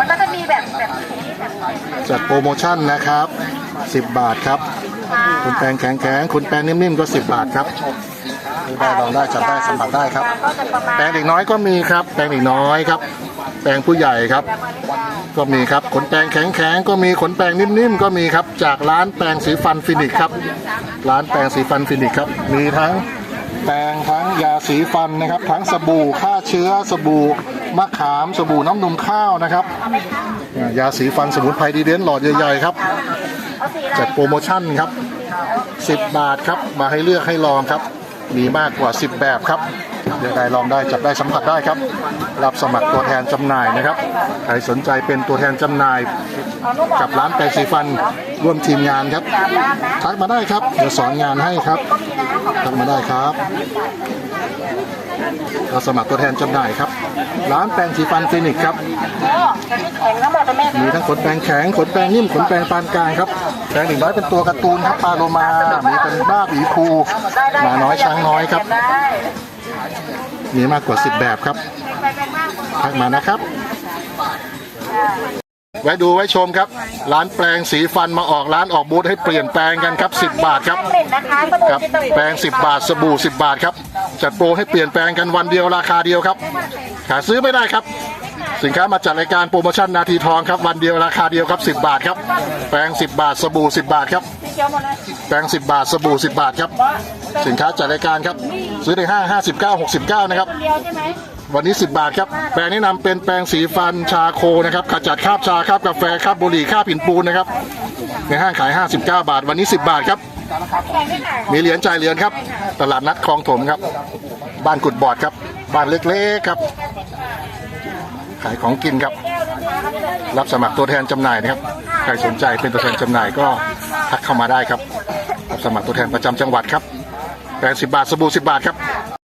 มันก็จะมีแบบแบบแบบจัดโปรโมชั่นนะครับ 10 บาทครับ ค่ะคุณแปรงแข็งแข็งคุณแปรงนิ่มๆก็ 10 บาทครับได้ลองได้จัดได้สัมผัสได้ครับ ก็จะประมาณแปรงเด็กน้อยก็มีครับ แปรงเด็กน้อยครับ แปรงผู้ใหญ่ครับ ก็มีครับขนแปรงแข็งแข็งก็มีขนแปรงนิ่มๆก็มีครับ จากร้านแปรงสีฟันฟินิกครับ ร้านแปรงสีฟันฟินิกครับ มีทั้ง แปรงทั้งยาสีฟันนะครับ ทั้งสบู่ฆ่าเชื้อสบู่มะขามสบู่น้ำนมข้าวนะครับ ยาสีฟันสมุนไพรดีเด่นหลอดใหญ่ๆครับจัดโปรโมชั่นครับ 10 บาทครับมาให้เลือกให้ลองครับ มีมากกว่า 10 แบบครับ ยวได้ลองได้จับได้สัมผัสได้ครับ รับสมัครตัวแทนจำหน่ายนะครับใครสนใจเป็นตัวแทนจำหน่าย กับร้านแปรงสีฟันร่วมทีมงานครับทักมาได้ครับเดี๋ยวสอนงานให้ครับทักมาได้ครับเราสมัครตัวแทนจำหน่ายครับ ร้านแปรงสีฟันฟินิกครับมีทั้งขนแปรงแข็งขนแปรงนิ่มขนแปรงปานกลางครับแปรงหนึ่งน้อยเป็นตัวการ์ตูนครับปลาโลมา มีเป็นบ้าบีภูหมาน้อยช้างน้อยครับ มีมากกว่า 10 แบบครับไปเป็นมากกว่าทักมานะครับ ไว้ดูไว้ชมครับ ร้านแปลงสีฟันมาออกร้านออกบูธให้เปลี่ยนแปลงกันครับ 10 บาทครับเล่นนะคะสบู่ครับที่ต้องแปลง 10 บาทสบู่ 10 บาทครับจัดโปรให้เปลี่ยนแปลงกันวันเดียวราคาเดียวครับหาซื้อไม่ได้ครับ สินค้ามาจัดรายการโปรโมชั่นนาทีทองครับวันเดียวราคาเดียวครับ 10 บาทครับ แปลง10 บาทสบู่ 10 บาทครับ แปลง10 บาทสบู่ 10 บาทครับ สินค้าจัดรายการครับ ซื้อในห้าง59 69 นะครับเดียวใช่ไหมวันนี้ 10 บาทครับ แปรงแนะนำเป็นแปรงสีฟันชาโคนะครับขจัดคราบชาคราบกาแฟคราบบุหรี่คราบหินปูนนะครับ ในห้างขาย 59 บาท วันนี้ 10 บาทครับ มีเหรียญจ่ายเหรียญครับ ตลาดนัดคลองถมครับ บ้านกุดบอดครับ บ้านเล็กๆครับ ขายของกินครับ รับสมัครตัวแทนจำหน่ายนะครับ ใครสนใจเป็นตัวแทนจำหน่ายก็ทักเข้ามาได้ครับ รับสมัครตัวแทนประจำจังหวัดครับแปดสิบบาทสบู่สิบบาทครับ